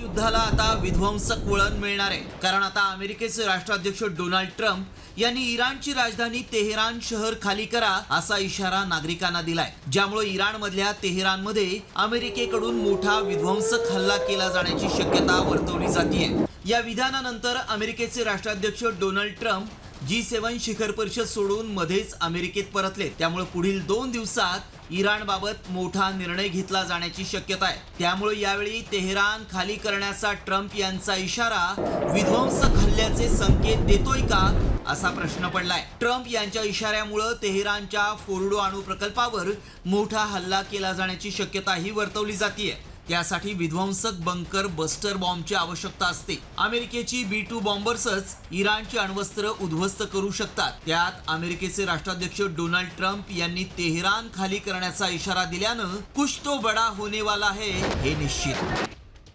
युद्धाला आता विध्वंसक वळण मिळणार आहे. कारण आता अमेरिकेचे राष्ट्राध्यक्ष डोनाल्ड ट्रम्प यांनी इराणची राजधानी तेहरान शहर खाली करा असा इशारा नागरिकांना दिलाय. ज्यामुळे इराण मधल्या तेहरानमध्ये अमेरिकेकडून मोठा विध्वंसक हल्ला केला जाण्याची शक्यता वर्तवली जाते या विधानानंतर अमेरिकेचे राष्ट्राध्यक्ष डोनाल्ड ट्रम्प जी सेवन शिखर परिषद सोडून मध्येच अमेरिकेत परतले. त्यामुळे पुढील दोन दिवसात इराण बाबत मोठा निर्णय घेतला जाण्याची शक्यता आहे. त्यामुळे यावेळी तेहरान खाली करण्याचा ट्रम्प यांचा इशारा विध्वंसक हल्ल्याचे संकेत देतोय का असा प्रश्न पडलाय. ट्रम्प यांच्या इशाऱ्यामुळं तेहरानच्या फोर्डो अणु प्रकल्पावर मोठा हल्ला केला जाण्याची शक्यताही वर्तवली जाते त्यासाठी विध्वंसक बंकर बस्टर बॉम्बची आवश्यकता असते. अमेरिकेची बी टू बॉम्बर्सच इराणची अण्वस्त्र उद्ध्वस्त करू शकतात. त्यात अमेरिकेचे राष्ट्राध्यक्ष डोनाल्ड ट्रम्प यांनी तेहरान खाली करण्याचा इशारा दिल्यानं कुछ तो बडा होने वाला है हे निश्चित.